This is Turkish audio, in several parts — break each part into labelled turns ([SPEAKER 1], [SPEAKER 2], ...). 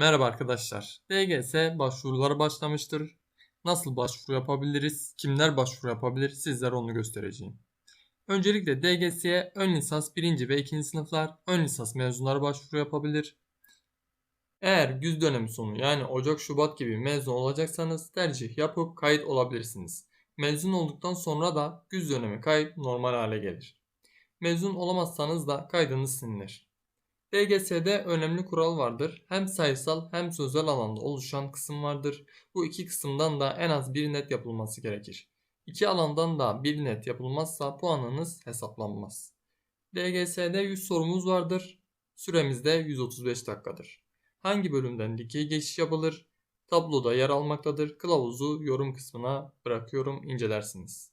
[SPEAKER 1] Merhaba arkadaşlar. DGS başvuruları başlamıştır. Nasıl başvuru yapabiliriz? Kimler başvuru yapabilir? Sizlere onu göstereceğim. Öncelikle DGS'ye ön lisans 1. ve 2. sınıflar ön lisans mezunları başvuru yapabilir. Eğer güz dönemi sonu yani Ocak-Şubat gibi mezun olacaksanız tercih yapıp kayıt olabilirsiniz. Mezun olduktan sonra da güz dönemi kayıt normal hale gelir. Mezun olamazsanız da kaydınız silinir. DGS'de önemli kural vardır. Hem sayısal hem sözel alanda oluşan kısım vardır. Bu iki kısımdan da en az bir net yapılması gerekir. İki alandan da bir net yapılmazsa puanınız hesaplanmaz. DGS'de 100 sorumuz vardır. Süremiz de 135 dakikadır. Hangi bölümden dikey geçiş yapılır? Tabloda yer almaktadır. Kılavuzu yorum kısmına bırakıyorum incelersiniz.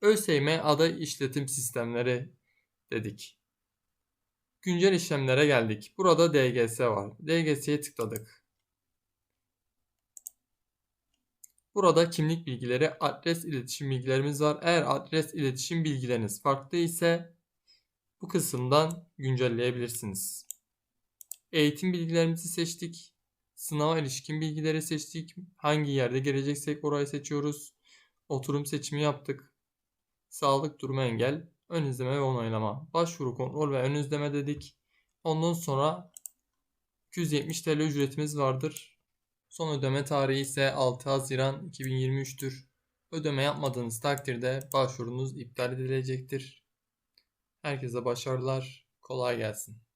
[SPEAKER 1] ÖSYM aday işletim sistemleri dedik. Güncel işlemlere geldik. Burada DGS var. DGS'ye tıkladık. Burada kimlik bilgileri, adres iletişim bilgilerimiz var. Eğer adres iletişim bilgileriniz farklı ise bu kısımdan güncelleyebilirsiniz. Eğitim bilgilerimizi seçtik. Sınava ilişkin bilgileri seçtik. Hangi yerde geleceksek orayı seçiyoruz. Oturum seçimi yaptık. Sağlık durumu engel. Ön izleme ve onaylama. Başvuru kontrol ve ön izleme dedik. Ondan sonra 270 TL ücretimiz vardır. Son ödeme tarihi ise 6 Haziran 2023'tür. Ödeme yapmadığınız takdirde başvurunuz iptal edilecektir. Herkese başarılar. Kolay gelsin.